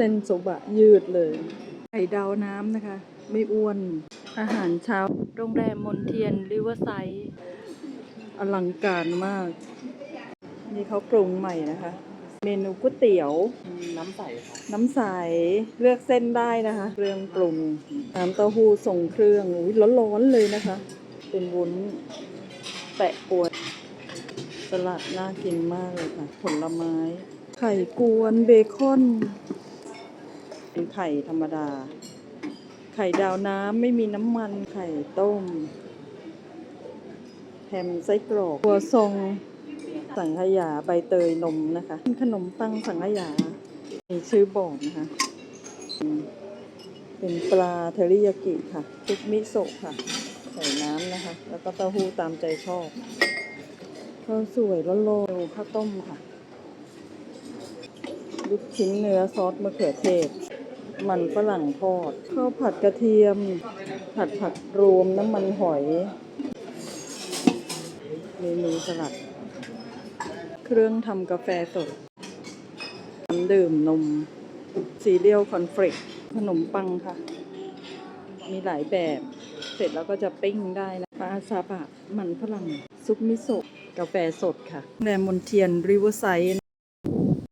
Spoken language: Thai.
เส้นโซบะยืดเลย ไข่ดาวน้ำนะคะ ไม่อ้วน อาหารเช้า โรงแรมมนเทียนริเวอร์ไซด์อลังการมาก นี่เขาปรุงใหม่นะคะ เมนูก๋วยเตี๋ยว น้ำใสครับน้ำใส เลือกเส้นได้นะคะ เครื่องปรุง น้ำเต้าหู้ทรงเครื่องอุ้ยร้อนๆเลยนะคะ เป็นวุ้นแปะกวนสลัดน่ากินมากเลยค่ะ ผลไม้ ไข่กวนเบคอน เป็นไข่ธรรมดา ไข่ดาวน้ำไม่มีน้ำมันไข่ต้มแฮมไส้กรอกครัวซองสังขยาใบเตยนมนะคะขนมปังสังขยา มีชื่อบอกนะคะ เป็นปลาเทอริยากิค่ะซุปมิโซะค่ะ ใส่น้ำนะคะ แล้วก็เต้าหู้ตามใจชอบข้าวสวยร้อนๆดูข้าวต้มค่ะ ลูกชิ้นเนื้อซอสมะเขือเทศ มันฝรั่งทอดข้าวผัดกระเทียม ผัดผักรวมน้ำมันหอย เมนูสลัด เครื่องทำกาแฟสดน้ำดื่มนมซีเรียลคอนเฟลกขนมปังค่ะ มีหลายแบบ เสร็จแล้วก็จะปิ้งได้นะปลาซาบะมันฝรั่ง ซุปมิโซะกาแฟสดค่ะแรมมนเทียนริเวอร์ไซด์